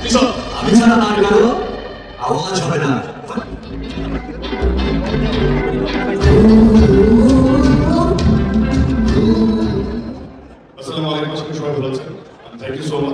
그래서 아멘 사람 아니고 아우한 저배나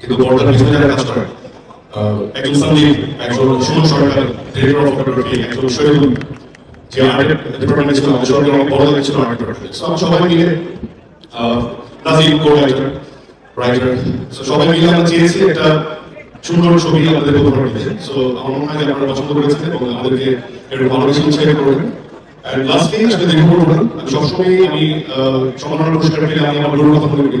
কিন্তু পর্দার পিছনে যারা কাজ করে। একজন সন্দীপ একজন Suman Sarkar director of photography একজন শহীদুল যে আর্টের ডিপার্টমেন্ট ছিল আমাদের সরকার অনেক বড় ছিল আর্ট ডিপার্টমেন্ট আমরা সবাই মিলে নাজিম কো রাইটার রাইটার সবাই মিলে আমরা চেয়েছি একটা সুন্দর ছবি আমাদের উপহার দিতে সো আমার মনে হয় আপনারা পছন্দ করেছেন এবং আমাদেরকে একটু ভালোবেসে উৎসাহিত করবেন। Lastly, আসলে দেখে আমি সবসময় আমি সম্মাননা পুরস্কার পেলে আমি আমার গরুর কথা আমি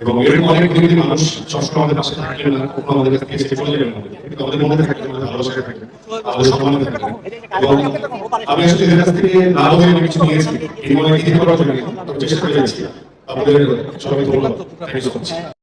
এবং এরকম অনেক দিন মানুষ সবসময় আমাদের পাশে থাকবেন না কখনো আমাদের কাছে এসে চলে যাবেন কিন্তু আমাদের মনে থাকবেন আমাদের ভালোবাসায় থাকবেন আমাদের সম্মানে থাকবেন এবং আমি আসলে এদের কাছ থেকে না হয়ে আমি কিছু নিয়েছি, এই মনে কি করার জন্য চেষ্টা করে যাচ্ছি। আপনাদের সবাই ধন্যবাদ। Thank you so much